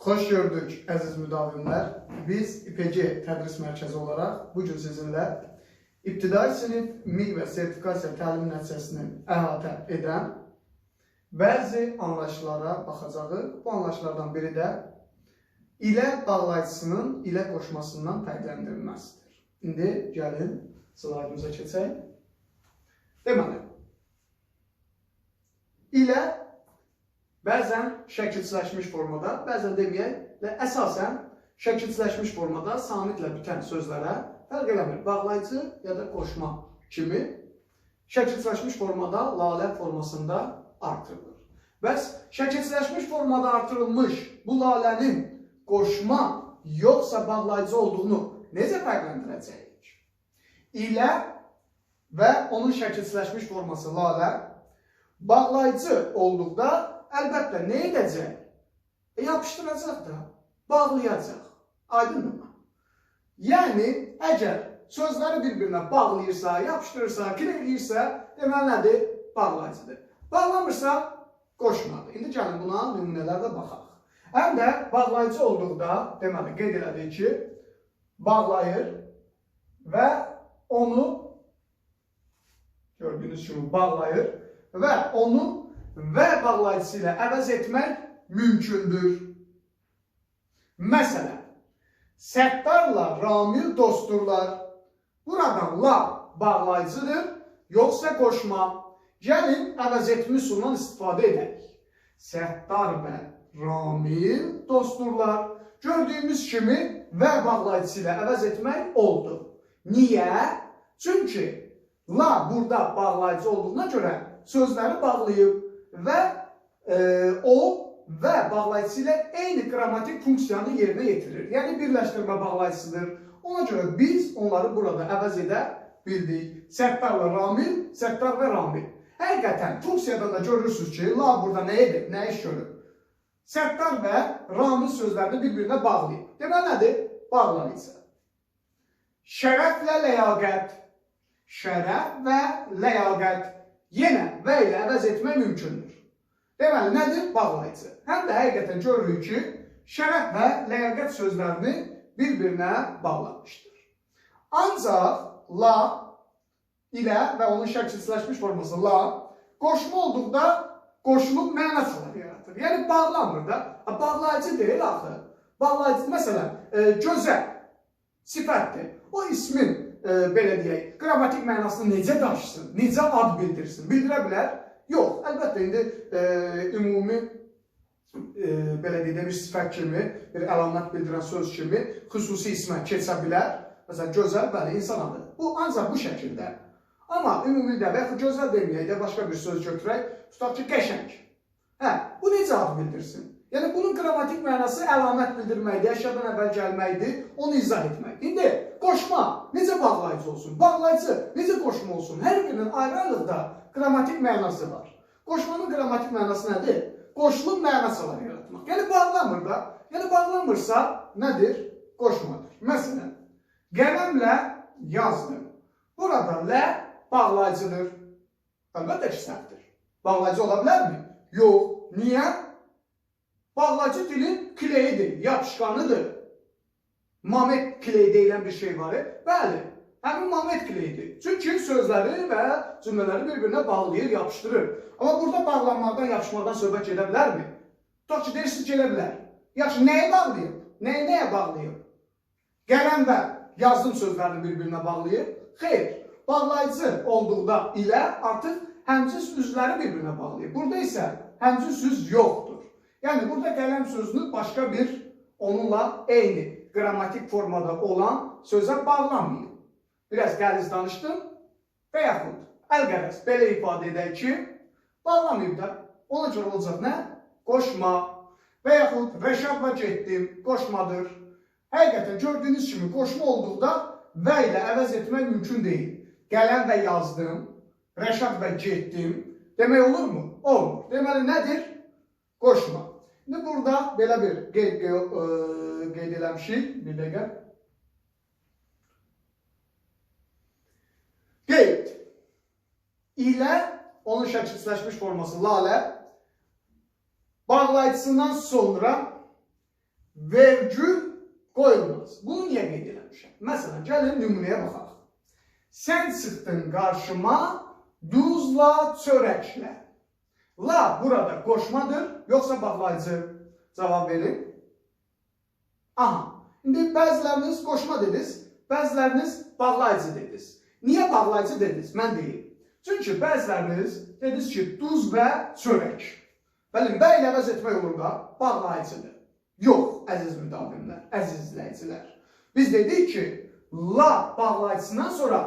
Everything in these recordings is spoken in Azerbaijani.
Xoş gördük əziz müdavimlər. Biz İPC tədris mərkəzi olaraq bu gün sizinlə ibtidai sinif MİQ və sertifikasiya təlim nəticəsini əhatə edən bəzi anlayışlara baxacağıq. Bu anlayışlardan biri də ilə bağlayıcısının ilə qoşmasından fərqləndirilməsidir. İndi gəlin slaydımıza keçək. Deməli, ilə bəzən şəkilçiləşmiş formada, bəzən deməyək, və əsasən şəkilçiləşmiş formada samitlə bitən sözlərə fərq eləmir. Bağlayıcı ya da qoşma kimi şəkilçiləşmiş formada lalə formasında artırılır. Bəs şəkilçiləşmiş formada artırılmış bu lalənin qoşma yoxsa bağlayıcı olduğunu necə fərqləndirəcəyik? İlə və onun şəkilçiləşmiş forması lalə bağlayıcı olduqda əlbəttə nə edəcək? E, yapışdıracaq da, bağlayacaq. Aydındır mı? Yəni, əgər sözləri bir-birinə bağlayırsa, yapışdırırsa, kireləyirsə, deməli nədir? Bağlayıcıdır. Bağlamırsa, qoşmadır. İndi gəlin buna nümunələrlə baxaq. Həm də bağlayıcı olduqda, deməli, qeyd elədik ki, bağlayır və onu gördüyünüz kimi bağlayır və onu və bağlayıcısı ilə əvəz etmək mümkündür. Məsələn, Səttarla Ramil dostdurlar. Burada la bağlayıcıdır, yoxsa qoşma. Gəlin əvəz etmə üsulundan istifadə edək. Səttar və Ramil dostdurlar. Gördüyümüz kimi və bağlayıcısı ilə əvəz etmək oldu. Niyə? Çünki la burada bağlayıcı olduğuna görə sözləri bağlayıb və e, o və bağlayıcısı ilə eyni qrammatik funksiyanı yerinə yetirir. Yəni birləşdirmə bağlayıcısıdır. Ona görə biz onları burada əvəz edə bildik. Səttar və Ramil, Səttar və Ramil. Həqiqətən funksiyadan da görürsünüz ki, la burada nə edib, nə iş görür? Səttar və Ramil sözlərini bir-birinə bağlayıb. Deməli nədir? Bağlayıcı. Şərəflə ləyaqət. Şərəf və ləyaqət. Yenə və ilə əvəz etmək mümkündür. Deməli, nədir? Bağlayıcı. Həm də həqiqətən görürük ki, şərəf və ləyaqət sözlərini bir-birinə bağlamışdır. Ancaq la ilə və onun şəkilsizləşmiş forması la qoşma olduqda qoşulub məna çalar yaratır. Yəni bağlamır da. Bağlayıcı deyil axı. Bağlayıcı məsələn, e, gözəl sifətdir. O ismin e, belə deyək, qrammatik mənasını necə daşısın, necə ad bildirsin, bildirə bilər? Yox, əlbəttə indi e, ümumi e, belə deyək, bir sifət kimi, bir əlamət bildirən söz kimi xüsusi ismə keçə bilər. Məsələn, gözəl, bəli, insan adı. Bu ancaq bu şəkildə. Amma ümumidə və yaxud gözəl deməyək də başqa bir söz götürək, tutaq ki, qəşəng. Hə, bu necə ad bildirsin? Yəni bunun qrammatik mənası əlamət bildirməkdir, əşyadan əvvəl gəlməkdir, onu izah etmək. İndi qoşma necə bağlayıcı olsun? Bağlayıcı necə qoşma olsun? Hər birinin ayrı-ayrılıqda qrammatik mənası var. Qoşmanın qrammatik mənası nədir? Qoşulub məna çalar yaratmaq. Yəni bağlamır da. Yəni bağlamırsa nədir? Qoşmadır. Məsələn, qələmlə yazdım. Burada lə bağlayıcıdır. Əlbəttə ki, səhvdir. Bağlayıcı ola bilərmi? Yox. Niyə? Bağlayıcı dilin kleyidir, yapışqanıdır. Mamet kleyi deyilən bir şey var. Bəli, həmin mamet kleyidir. Çünki sözləri və cümlələri bir-birinə bağlayır, yapışdırır. Amma burada bağlanmaqdan, yapışmaqdan söhbət gedə bilərmi? Tutaq ki, deyirsiniz elə bilər. Yaxşı, nəyə bağlayıb? Nəyə nəyə bağlayıb? Qələm və yazdım sözlərini bir-birinə bağlayıb? Xeyr, bağlayıcı olduqda ilə artıq həmcins üzvləri bir-birinə bağlayıb. Burada isə həmcins üz yoxdur. Yəni burada qələm sözünü başqa bir onunla eyni qrammatik formada olan sözə bağlamayıb. Biraz qəliz danışdım və yaxud əlqərəz belə ifadə edək ki, bağlamayıb da ona görə olacaq nə? Qoşma və yaxud Rəşadla getdim, qoşmadır. Həqiqətən gördüyünüz kimi qoşma olduqda və ilə əvəz etmək mümkün deyil. Qələm və yazdım, Rəşad və getdim demək olurmu? Olmur. Deməli nədir? Qoşma. İndi burada belə bir qeyd, qeyd, eləmişik. Bir dəqiqə. Qeyd. onun şəkilsizləşmiş forması lalə bağlayıcısından sonra vergül qoyulmaz. Bunu niyə qeyd eləmişəm? Məsələn, gəlin nümunəyə baxaq. Sən çıxdın qarşıma duzla çörəklə. La burada qoşmadır, yoxsa bağlayıcı? Cavab verin. Aha. İndi bəziləriniz qoşma dediniz, bəziləriniz bağlayıcı dediniz. Niyə bağlayıcı dediniz? Mən deyim. Çünki bəziləriniz dediniz ki, duz və çörək. Bəli, bə ilə əvəz etmək olur da, bağlayıcıdır. Yox, əziz müdavimlər, əziz izləyicilər. Biz dedik ki, la bağlayıcısından sonra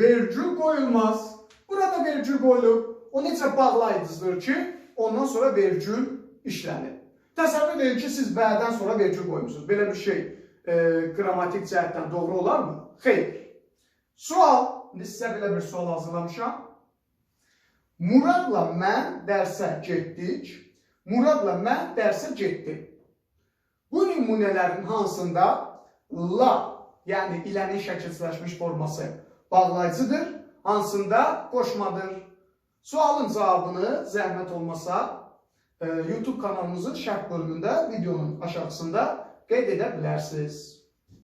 vergül qoyulmaz. Burada vergül qoyulub. O necə bağlayıcıdır ki, ondan sonra vergül işlənir. Təsəvvür edin ki, siz bəyədən sonra vergül qoymusunuz. Belə bir şey e, qrammatik cəhətdən doğru olarmı? Xeyr. Sual, sizə belə bir sual hazırlamışam. Muradla mən dərsə getdik. Muradla mən dərsə getdim. Bu nümunələrin hansında la, yəni ilənin şəkilsizləşmiş forması bağlayıcıdır, hansında qoşmadır. Sualın cavabını zəhmət olmasa e, YouTube kanalımızın şərh bölümündə videonun aşağısında qeyd.